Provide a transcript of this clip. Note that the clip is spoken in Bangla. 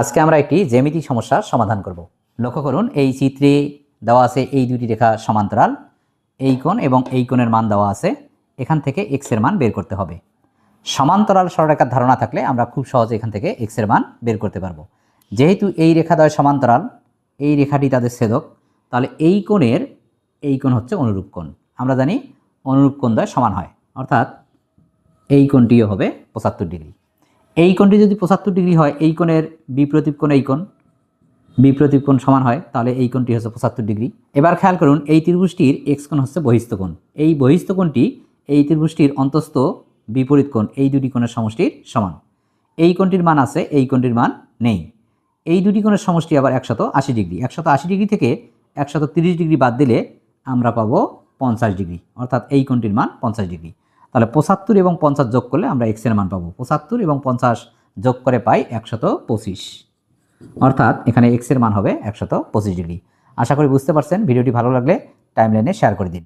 আজকে আমরা একটি জ্যামিতি সমস্যার সমাধান করব। লক্ষ্য করুন, এই চিত্রে দেওয়া আছে এই দুটি রেখা সমান্তরাল, এই কোণ এবং এই কোণের মান দেওয়া আছে। এখান থেকে এক্সের মান বের করতে হবে। সমান্তরাল সরলরেখার ধারণা থাকলে আমরা খুব সহজে এখান থেকে এক্সের মান বের করতে পারব। যেহেতু এই রেখাদ্বয় সমান্তরাল, এই রেখাটি তাদের ছেদক, তাহলে এই কোণের, এই কোণ হচ্ছে অনুরূপ কোণ। আমরা জানি অনুরূপ কোণ দ্বয় সমান হয়, অর্থাৎ এই কোণটিও হবে পঁচাত্তর ডিগ্রি। এই কোণটি যদি পঁচাত্তর ডিগ্রি হয়, এই কোণের বিপ্রতীপ কোণ এই কোণ বিপ্রতীপ কোণ সমান হয়, তাহলে এই কোণটি হচ্ছে পঁচাত্তর ডিগ্রি। এবার খেয়াল করুন, এই ত্রিভুজটির এক্স কোণ হচ্ছে বহিস্থ কোণ। এই বহিস্থ কোণটি এই ত্রিভুজটির অন্তস্থ বিপরীত কোণ, এই দুটি কোণের সমষ্টির সমান। এই কোণটির মান আছে, এই কোণটির মান নেই। এই দুটি কোণের সমষ্টি আবার একশত আশি ডিগ্রি। একশত আশি ডিগ্রি থেকে একশত তিরিশ ডিগ্রি বাদ দিলে আমরা পাবো পঞ্চাশ ডিগ্রি, অর্থাৎ এই কোণটির মান পঞ্চাশ ডিগ্রি। তাহলে পঁচাত্তর এবং পঞ্চাশ যোগ করলে আমরা এক্সের মান পাবো। পঁচাত্তর এবং পঞ্চাশ যোগ করে পাই একশত পঁচিশ। অর্থাৎ এখানে এক্সের মান হবে একশত পঁচিশ ডিগ্রি। আশা করি বুঝতে পারছেন। ভিডিওটি ভালো লাগলে টাইমলাইনে শেয়ার করে দিন।